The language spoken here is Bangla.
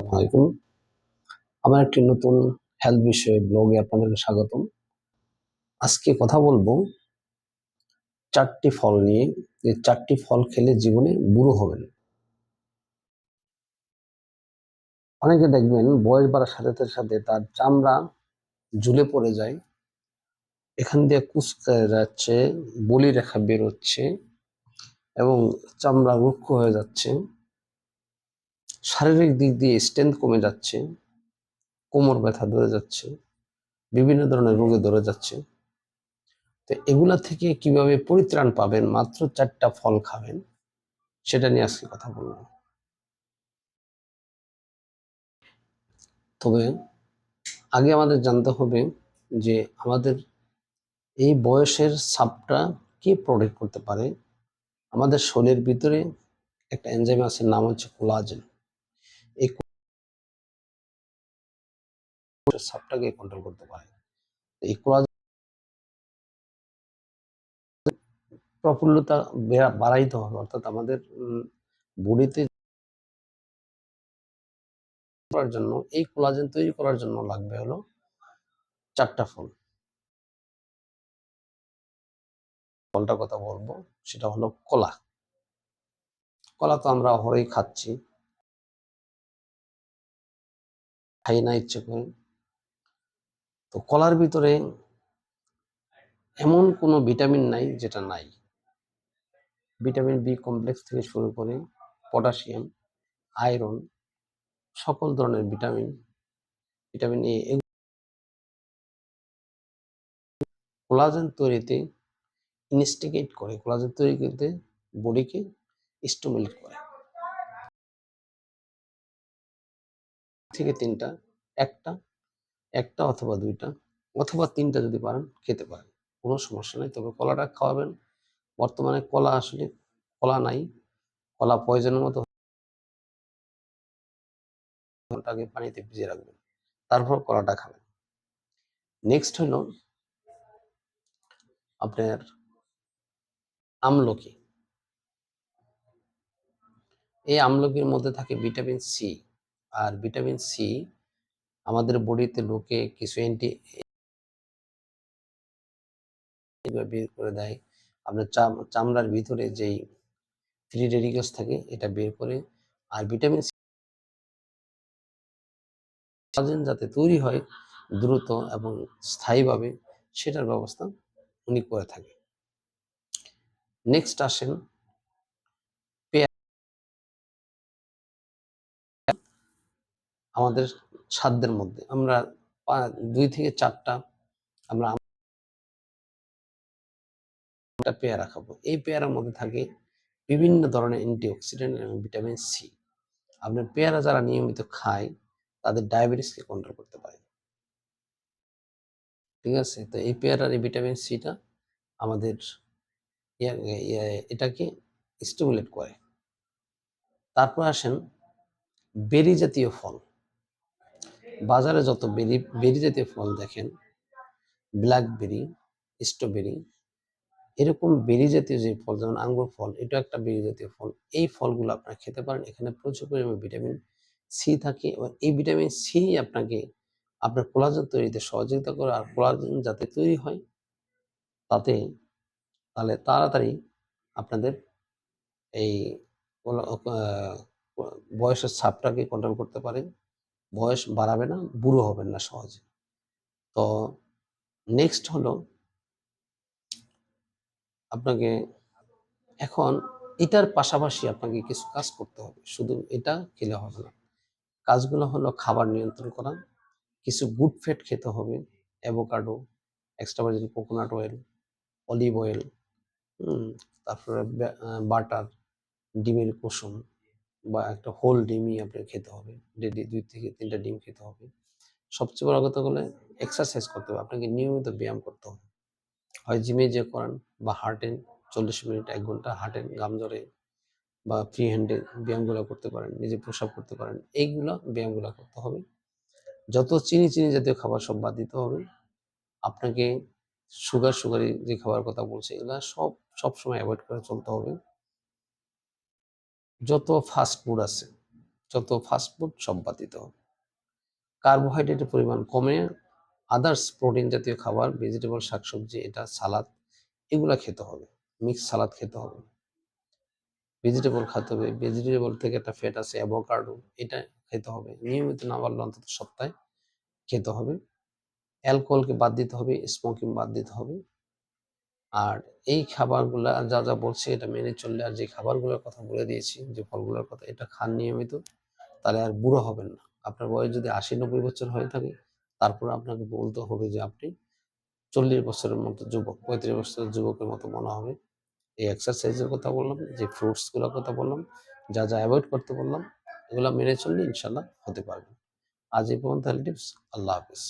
আসসালামাইকুম আমার একটি নতুন হেলথ বিষয়ে ব্লগে আপনাদেরকে স্বাগতম। আজকে কথা বলব চারটি ফল নিয়ে। যে চারটি ফল খেলে জীবনে বুড়ো হবেন। অনেকে দেখবেন বয়স বাড়ার সাথে সাথে তার চামড়া ঝুলে পড়ে যায়। এখান দিয়ে কুচকে যাচ্ছে, বলি রেখা বেরোচ্ছে এবং চামড়া রুক্ষ হয়ে যাচ্ছে। শারীরিক দিক দিয়ে স্ট্রেংথ কমে যাচ্ছে, কোমর ব্যথা ধরে যাচ্ছে, বিভিন্ন ধরনের রোগে ধরে যাচ্ছে। তো এগুলা থেকে কীভাবে পরিত্রাণ পাবেন, মাত্র চারটা ফল খাবেন, সেটা নিয়ে আজকে কথা বলব তবে আগে আমাদের জানতে হবে যে আমাদের এই বয়সের সাপটা কে প্রোটেক্ট করতে পারে? আমাদের শরীরের ভিতরে একটা এনজাইম আছে, নাম হচ্ছে কোলাজেন সাপটাকে কন্ট্রোল করতে পারে প্রফুল্লতা বাড়াইতে হবে। অর্থাৎ আমাদের বডিতে করার জন্য, এই কোলাজেন তৈরি করার জন্য লাগবে হলো চারটা ফল। ফলটার কথা বলব, সেটা হলো কলা। কলা তো আমরা অহরেই খাচ্ছি। খাই না ইচ্ছে করে। তো কলার ভিতরে এমন কোনো ভিটামিন নাই যেটা নাই। ভিটামিন বি কমপ্লেক্স থেকে শুরু করে পটাশিয়াম, আয়রন, সকল ধরনের ভিটামিন ভিটামিন এ কোলাজেন তৈরিতে ইনস্টিগেট করে, কোলাজেন তৈরি করতে বডিকে স্টিমুলেট করে। থেকে তিনটা, একটা একটা অথবা দুইটা, অথবা তিনটা যদি পারেন খেতে পারেন। কোনো সমস্যা নেই, তবে কলাটা খাওয়াবেন। বর্তমানে কলা আসলে কলা নাই, কলা পয়জনের মতো ঘন্টাকে পানিতে ভিজিয়ে রাখবেন, তারপর কলাটা খাবেন। নেক্সট হলো আপনার আমলকি। এই আমলকির মধ্যে থাকে ভিটামিন সি আর ভিটামিন সি আমাদের বডিতে ঢুকে কিছু অ্যান্টি বের করে দেয়। আপনার চাম- চামড়ার ভিতরে যেই ফ্রি রেডিকালস থাকে, এটা বের করে আর ভিটামিন সি যাতে তৈরি হয় দ্রুত এবং স্থায়ীভাবে, সেটার ব্যবস্থা উনি করে থাকে। নেক্সট আসেন আমাদের সাধ্যের মধ্যে। আমরা দুই থেকে চারটা আমরা পেয়ারা খাব। এই পেয়ারার মধ্যে থাকে বিভিন্ন ধরনের অ্যান্টিঅক্সিডেন্ট এবং ভিটামিন সি আপনার পেয়ারা যারা নিয়মিত খায়, তাদের ডায়াবেটিসকে কন্ট্রোল করতে পারে। ঠিক আছে? তো এই পেয়ারার এই ভিটামিন সিটা আমাদের এটাকে স্টিমুলেট করে। তারপর আসেন বেরি জাতীয় ফল। বাজারে যত বেরি বেরি জাতীয় ফল দেখেন ব্ল্যাকবেরি স্ট্রবেরি এরকম বেরি জাতীয় যে ফল, যেমন আঙ্গুর ফল এটা একটা বেরি জাতীয় ফল। এই ফলগুলো আপনারা খেতে পারেন, এখানে প্রচুর পরিমাণে ভিটামিন সি থাকে এবং এই ভিটামিন সি আপনাকে আপনার কোলাজেন তৈরিতে সহযোগিতা করে, আর কোলাজেন যাতে তৈরি হয়, তাতে তাহলে তাড়াতাড়ি আপনাদের এই বয়সের ছাপটাকে কন্ট্রোল করতে পারে বয়স বাড়াবে না, বুড়ো হবেন না সহজে। তো নেক্সট হলো আপনাকে এখন এটার পাশাপাশি আপনাকে কিছু কাজ করতে হবে। শুধু এটা খেলে হবে না। কাজগুলো হলো খাবার নিয়ন্ত্রণ করা, কিছু গুড ফ্যাট খেতে হবে avocado extra virgin coconut oil olive oil তারপরে বাটার ডিমের কুসুম। বা একটা হোল ডিমই আপনার খেতে হবে। ডেলি দুই থেকে তিনটা ডিম খেতে হবে। সবচেয়ে বড় কথা হলে এক্সারসাইজ করতে হবে। আপনাকে নিয়মিত ব্যায়াম করতে হবে। হয় জিমে যে করেন বা হার্টেন চল্লিশ মিনিট, এক ঘণ্টা হাঁটেন গাম ধরে বা ফ্রি হ্যান্ডে ব্যায়ামগুলো করতে পারেন, নিজে প্রসাব করতে পারেন, এইগুলো ব্যায়ামগুলো করতে হবে। যত চিনি চিনি জাতীয় খাবার সব বাদ দিতে হবে। আপনাকে সুগার সুগারি যে খাবার কথা বলছে, এগুলো সব সবসময় অ্যাভয়েড করে চলতে হবে। যত ফাস্ট ফুড আছে, যত ফাস্টফুড সব বাদ দিতে হবে কার্বোহাইড্রেটের পরিমাণ কমে আদার্স প্রোটিন জাতীয় খাবার ভেজিটেবল শাকসবজি, এটা সালাদ এগুলো খেতে হবে। মিক্স সালাদ খেতে হবে। ভেজিটেবল খেতে হবে। ভেজিটেবল থেকে একটা ফ্যাট আছে অ্যাভোকাডো এটা খেতে হবে। নিয়মিত না পারলে অন্তত সপ্তাহে খেতে হবে। অ্যালকোহলকে বাদ দিতে হবে স্মোকিং বাদ দিতে হবে। আর এই খাবারগুলা যা যা বলছে এটা মেনে চললে আর যে খাবারগুলোর কথা বলে দিয়েছি, যে ফলগুলোর কথা, এটা খান নিয়মিত, তাহলে আর বুড়ো হবেন না। আপনার বয়স যদি আশি নব্বই বছর হয়ে থাকে, তারপর আপনাকে বলতে হবে যে আপনি চল্লিশ বছরের মতো যুবক, পঁয়ত্রিশ বছরের যুবকের মতো মনে হবে। এই এক্সারসাইজের কথা বললাম, যে ফ্রুটসগুলোর কথা বললাম, যা যা অ্যাভয়েড করতে বললাম, এগুলো মেনে চললে ইনশাল্লাহ হতে পারবে আজ এই পর্যন্ত আল্লাহ হাফিজ।